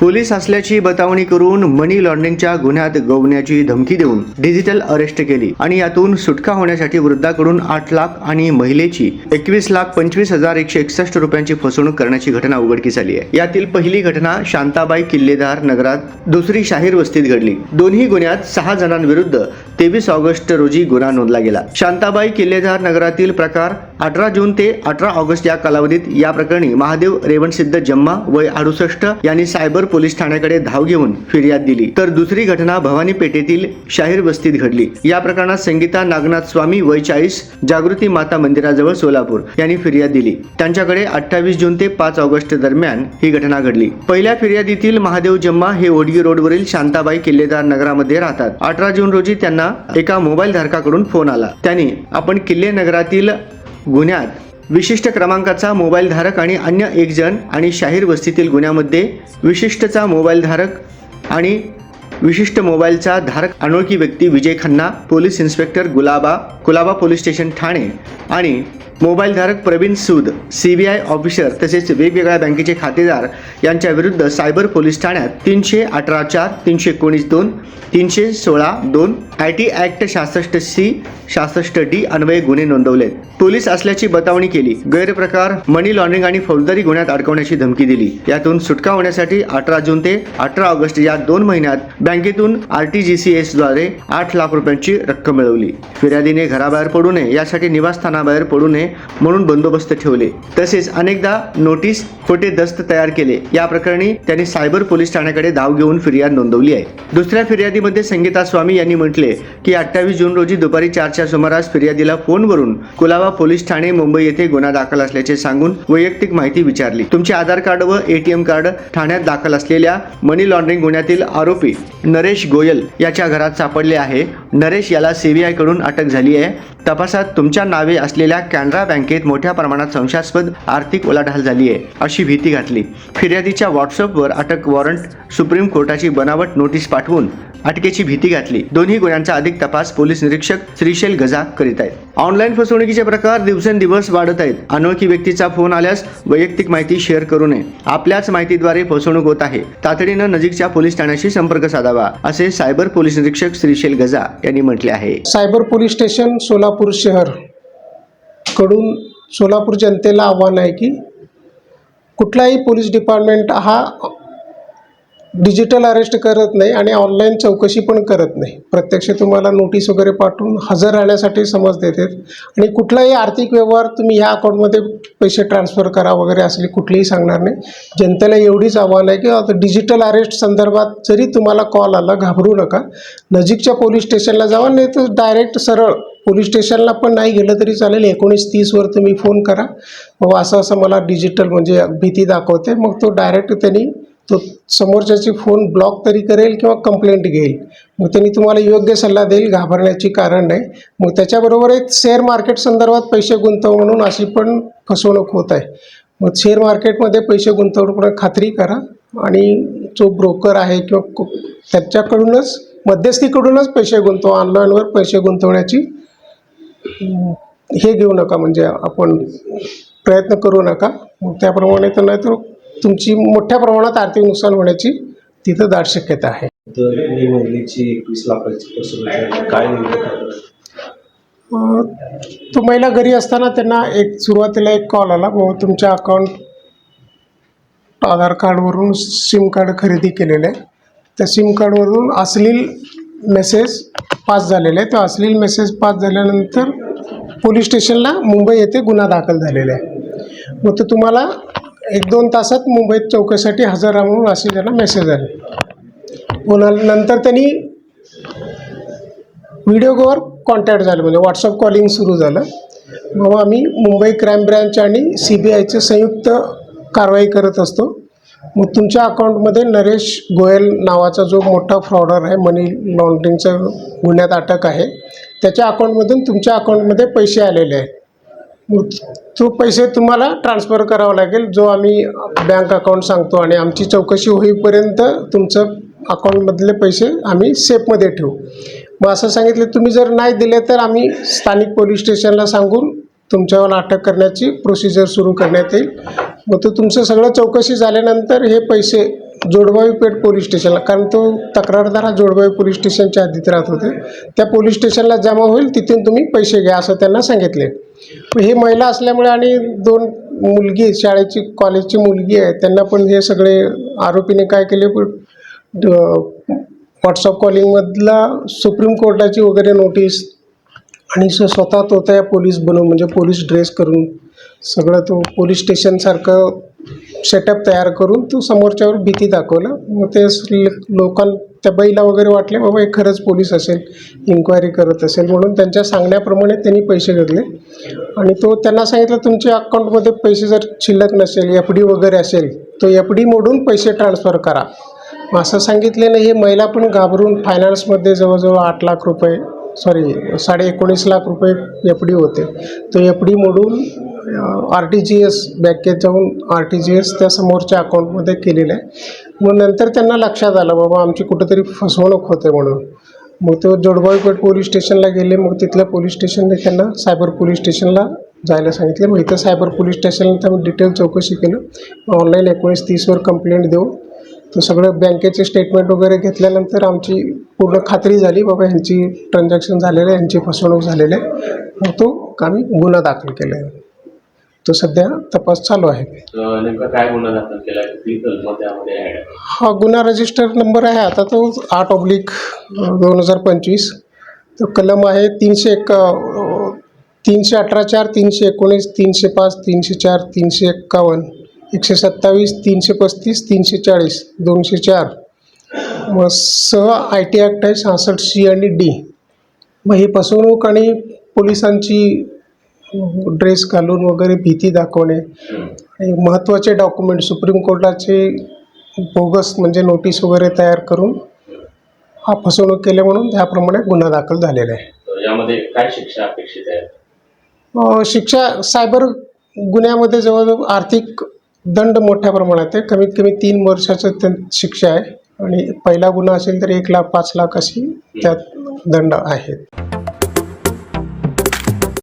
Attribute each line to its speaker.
Speaker 1: Police असल्याची बतावणी करून मनी लॉन्ड्रिंगच्या गुन्ह्यात गवण्याची धमकी देऊन डिजिटल अरेस्ट केली आणि यातून सुटका होण्यासाठी वृद्धाकडून आठ लाख आणि महिलेची एकवीस लाख पंचवीस हजार एकशे एकसष्ट रुपयांची फसवणूक करण्याची घटना उघडकीस आली आहे. यातील पहिली घटना शांताबाई किल्लेदार नगरात दुसरी शाहीर वस्तीत घडली. दोन्ही गुन्ह्यात सहा जणांविरुद्ध तेवीस ऑगस्ट रोजी गुन्हा नोंदला गेला. शांताबाई किल्लेदार नगरातील प्रकार अठरा जून ते अठरा ऑगस्ट या कालावधीत या प्रकरणी महादेव रेवणसिद्ध जम्मा वय अडुसष्ट यांनी सायबर पोलीस ठाण्याकडे धाव घेऊन फिर्याद दिली. तर दुसरी घटना भवानी पेठेतील शाहीर वस्तीत घडली. या प्रकरणात संगीता नागनाथ स्वामी वय चाळीस जागृती माता मंदिराजवळ सोलापूर यांनी फिर्याद दिली. त्यांच्याकडे अठ्ठावीस जून ते पाच ऑगस्ट दरम्यान ही घटना घडली. पहिल्या फिर्यादीतील महादेव जम्मा हे ओडगी रोडवरील शांताबाई किल्लेदार नगरामध्ये राहतात. अठरा जून रोजी त्यांना एका मोबाईल धारकाकडून फोन आला. त्यांनी आपण किल्ले नगरातील गुन्ह्यात. विशिष्ट क्रमांकाचा मोबाईल धारक आणि अन्य एक जण आणि शाहीर वस्तीतील गुन्ह्यामध्ये विशिष्टचा मोबाईल धारक आणि विशिष्ट मोबाईलचा धारक अनोळखी व्यक्ती विजय खन्ना पोलीस इन्स्पेक्टर गुलाबा कुलाबा पोलीस स्टेशन ठाणे आणि मोबाईलधारक Praveen Sood C B I officer तसेच वेगवेगळ्या बँकेचे खातेदार यांच्या विरुद्ध सायबर पोलीस ठाण्यात तीनशे अठरा चार तीनशे एकोणीस दोन तीनशे सोळा दोन आय टी ॲक्ट सहासष्ट सी सहासष्ट डी अन्वये गुन्हे नोंदवलेत. पोलीस असल्याची बतावणी केली. गैरप्रकार मनी लॉन्ड्रिंग आणि फौजदारी गुन्ह्यात अडकवण्याची धमकी दिली. यातून सुटका होण्यासाठी अठरा जून ते अठरा ऑगस्ट या दोन महिन्यात बँकेतून आर टी जी सी एसद्वारे आठ लाख रुपयांची रक्कम मिळवली. फिर्यादीने घराबाहेर पडू नये यासाठी निवासस्थानाबाहेर पडू नये म्हणून बंदोबस्त ठेवले. तसेच अनेकदा नोटीस खोटे दस्त तयार केले. या प्रकरणी त्यांनी सायबर पोलीस ठाण्याकडे धाव घेऊन फिर्याद नोंदवली आहे. दुसऱ्या फिर्यादीमध्ये संगीता स्वामी यांनी म्हटले की अठ्ठावीस जून रोजी दुपारी चारच्या सुमारास फिर्यादीला फोनवरून कुलाबा पोलीस ठाणे मुंबई येथे गुन्हा दाखल असल्याचे सांगून वैयक्तिक माहिती विचारली. तुमचे आधार कार्ड व एटीएम कार्ड ठाण्यात दाखल असलेल्या मनी लॉन्ड्रिंग गुन्ह्यातील आरोपी नरेश गोयल याच्या घरात सापडले आहे. नरेश याला सीबीआयकडून अटक झाली आहे. तपासात तुमच्या नावे असलेल्या कॅनरा बँकेत मोठ्या प्रमाणात संशयास्पद आर्थिक उलाढाल झाली आहे अशी भीती घातली. फिर्यादीच्या व्हॉट्सअपवर अटक वॉरंट सुप्रीम कोर्टाची बनावट नोटीस पाठवून अटकेची भीती घातली. दोन्ही गुन्ह्यांचा अधिक तपास पोलीस निरीक्षक श्रीशैल गजा करीत आहेत. ऑनलाईन फसवणुकीचे प्रकार दिवसेंदिवस वाढत आहेत. अनोळखी व्यक्तीचा फोन आल्यास वैयक्तिक माहिती शेअर करू नये. आपल्याच माहितीद्वारे फसवणूक होत आहे. तातडीनं नजीकच्या पोलीस ठाण्याशी संपर्क साधावा असे सायबर पोलीस निरीक्षक श्रीशैल गजा यांनी म्हटले आहे.
Speaker 2: सायबर पोलीस स्टेशन सोलापूर शहरकडून सोलापूर जनतेला आव्हान आहे की कुठलाही पोलीस डिपार्टमेंट हा डिजिटल अरेस्ट करत नाही आणि ऑनलाईन चौकशी पण करत नाही. प्रत्यक्ष तुम्हाला नोटीस वगैरे पाठवून हजर राहण्यासाठी समज देतात. आणि कुठलाही आर्थिक व्यवहार तुम्ही ह्या अकाउंटमध्ये पैसे ट्रान्सफर करा वगैरे असले कुठलीही सांगणार नाही. जनतेला एवढीच आव्हान आहे की आता डिजिटल अरेस्ट संदर्भात जरी तुम्हाला कॉल आला घाबरू नका. नजीकच्या पोलीस स्टेशनला जावा नाही तर डायरेक्ट सरळ पोलीस स्टेशनला पण नाही गेलं तरी चालेल. एकोणीस तीसवर तुम्ही फोन करा. बाबा असं असं मला डिजिटल म्हणजे भीती दाखवते. मग तो डायरेक्ट त्यांनी तो समोरच्याची फोन ब्लॉक तरी करेल किंवा कंप्लेंट घेईल. मग त्यांनी तुम्हाला योग्य सल्ला देईल घाबरण्याची कारण नाही. मग त्याच्याबरोबर एक शेअर मार्केट संदर्भात पैसे गुंतव म्हणून अशी पण फसवणूक होत आहे. मग शेअर मार्केटमध्ये पैसे गुंतवणूक खात्री करा आणि जो ब्रोकर आहे किंवा त्याच्याकडूनच मध्यस्थीकडूनच पैसे गुंतवा ऑनलाईनवर पैसे गुंतवण्याची. हे घेऊ नका म्हणजे आपण प्रयत्न करू नका. मग त्याप्रमाणे तर नाही तर तुमची मोठ्या प्रमाणात आर्थिक नुकसान होण्याची तिथं दाट शक्यता आहे. तो महिला घरी असताना त्यांना एक सुरुवातीला एक कॉल आला बाबा तुमच्या अकाउंट आधार कार्डवरून सिम कार्ड खरेदी केलेलं आहे. त्या सिम कार्डवरून अश्लील मेसेज पास झालेले आहे तो अश्लील मेसेज पास झाल्यानंतर पोलीस स्टेशनला मुंबई येथे गुन्हा दाखल झालेला आहे. मग तो तुम्हाला एक दोन तासात मुंबईत चौकशीसाठी हजर राहा म्हणून असे त्यांना मेसेज आले. पुन्हा नंतर त्यांनी व्हिडिओ कॉल कॉन्टॅक्ट झाले म्हणजे व्हॉट्सअप कॉलिंग सुरू झालं. मग आम्ही मुंबई क्राईम ब्रँच आणि सी बी आयचं संयुक्त कारवाई करत असतो. मग तुमच्या अकाउंटमध्ये नरेश गोयल नावाचा जो मोठा फ्रॉडर आहे मनी लॉन्ड्रिंगचा गुन्ह्यात अटक आहे त्याच्या अकाउंटमधून तुमच्या अकाउंटमध्ये पैसे आलेले आहेत. तो पैसे तुम्हाला ट्रान्सफर करावा लागेल जो आम्ही बँक अकाउंट सांगतो आणि आमची चौकशी होईपर्यंत तुमचं अकाउंटमधले पैसे आम्ही सेफमध्ये ठेवू. मग असं सांगितलं तुम्ही जर नाही दिले तर आम्ही स्थानिक पोलीस स्टेशनला सांगून तुमच्यावर अटक करण्याची प्रोसिजर सुरू करण्यात येईल. मग तो तुमचं सगळं चौकशी झाल्यानंतर हे पैसे जोडबावी पेठ पोलीस स्टेशनला कारण तो तक्रारदार हा जोडबावी पोलीस स्टेशनच्या हद्दीत राहत होते. त्या पोलीस स्टेशनला जमा होईल तिथून तुम्ही पैसे घ्या असं त्यांना सांगितले. हे ही महिला असल्यामुळे आणि दोन मुलगी शाळेची कॉलेजची मुलगी आहे त्यांना पण हे सगळे आरोपीने काय केले? व्हॉट्सअप कॉलिंगमधला सुप्रीम कोर्टाची वगैरे नोटीस आणि स- स्वतः तो त्या पोलीस बनवून म्हणजे पोलीस ड्रेस करून सगळं तो पोलीस स्टेशनसारखं सेटअप तयार करून तो समोरच्यावर भीती दाखवला. मग ते स- लोकां त्या बैला वगैरे वाटले बाबा हे खरंच पोलीस असेल इन्क्वायरी करत असेल. म्हणून त्यांच्या सांगण्याप्रमाणे त्यांनी पैसे घेतले. आणि तो त्यांना सांगितलं तुमच्या अकाउंटमध्ये पैसे जर शिल्लक नसेल एफ डी वगैरे असेल तो एफ डी मोडून पैसे ट्रान्सफर करा. मग असं सांगितल्याने हे महिला पण घाबरून फायनान्समध्ये जवळजवळ आठ लाख रुपये सॉरी साडे एकोणीस लाख रुपये एफ डी होते. तो एफ डी मोडून आर टी जी एस बँकेत जाऊन आर टी जी एस त्या समोरच्या अकाउंटमध्ये केलेलं आहे. मग नंतर त्यांना लक्षात आलं बाबा आमची कुठंतरी फसवणूक होते म्हणून. मग तो जोडबावीपेठ पोलीस स्टेशनला गेले. मग तिथल्या पोलीस स्टेशनने त्यांना सायबर पोलीस स्टेशनला जायला सांगितलं. मग इथं सायबर पोलीस स्टेशनला आम्ही डिटेल चौकशी केलं. ऑनलाईन एकोणीस तीसवर कंप्लेंट देऊ तर सगळं बँकेचे स्टेटमेंट वगैरे घेतल्यानंतर आमची पूर्ण खात्री झाली. बाबा ह्यांची ट्रान्झॅक्शन झालेलं आहे ह्यांची फसवणूक झालेली आहे. मग तो आम्ही गुन्हा दाखल केला आहे. तो सध्या तपास चालू आहे.
Speaker 3: तर नेमका काय गुन्हा दाखल केला किती कलम त्यामध्ये ऍड आहे
Speaker 2: हा गुन्हा रजिस्टर नंबर आहे आता तो आठ ऑब्लिक दोन हजार पंचवीस. तो कलम आहे तीनशे एक अ, तीनशे अठरा चार तीनशे एकोणीस तीनशे पाच तीनशे चार तीनशे एक्कावन्न एकशे सत्तावीस तीनशे पस्तीस तीनशे चाळीस दोनशे चार. मग सह आय टी ॲक्ट आहे सहासष्ट सी आणि डी. मग ही फसवणूक आणि पोलिसांची ड्रेस घालून वगैरे भीती दाखवणे. आणि महत्त्वाचे डॉक्युमेंट सुप्रीम कोर्टाचे बोगस म्हणजे नोटीस वगैरे तयार करून हा फसवणूक केल्या म्हणून त्याप्रमाणे गुन्हा दाखल झालेला आहे.
Speaker 3: यामध्ये काय शिक्षा अपेक्षित आहे?
Speaker 2: शिक्षा सायबर गुन्ह्यामध्ये जवळजवळ आर्थिक दंड मोठ्या प्रमाणात आहे. कमीत कमी तीन वर्षाचं त्या शिक्षा आहे. आणि पहिला गुन्हा असेल तर एक लाख पाच लाख अशी त्यात दंड आहेत.